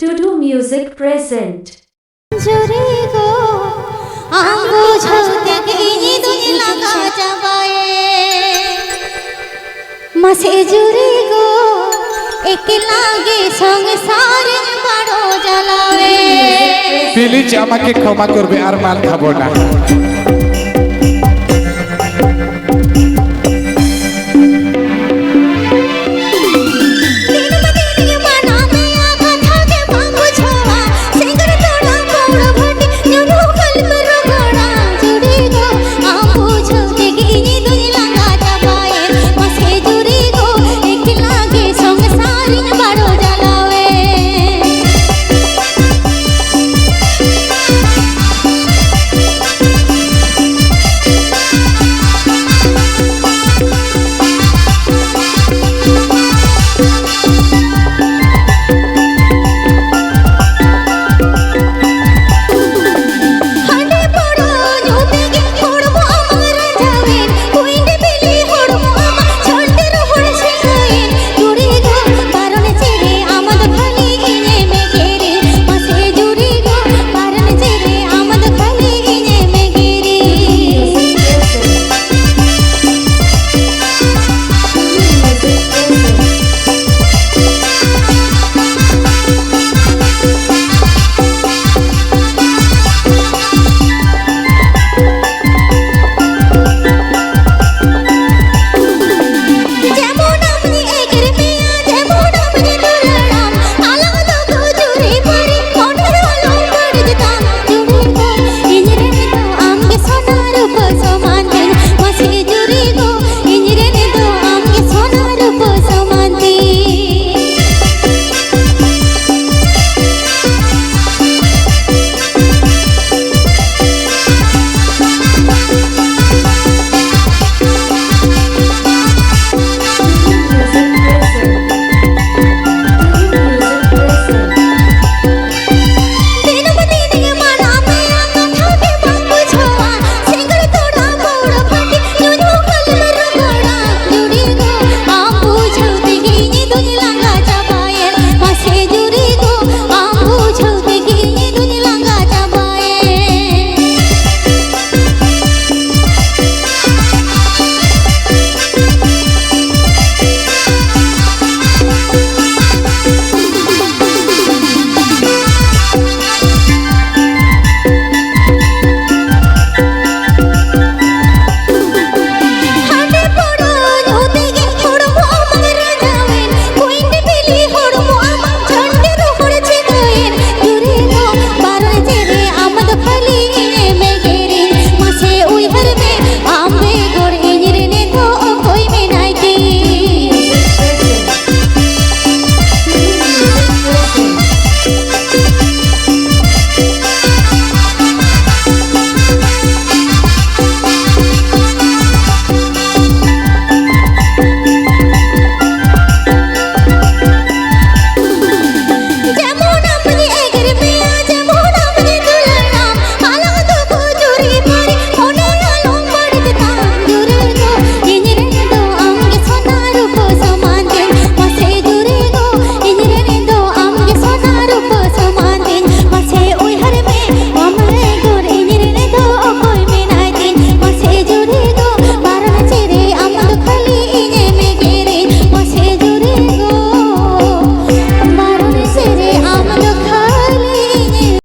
Tudu Music present. জুড়ে গো আঙ্গো ঝলতে গিয়ে দুই লাগা যাবায়ে মাসে জুড়ে গো এক লাগে সংসার বড় জ্বালাবে প্লিজ আমাকে ক্ষমা করবে আর মাল খাব না।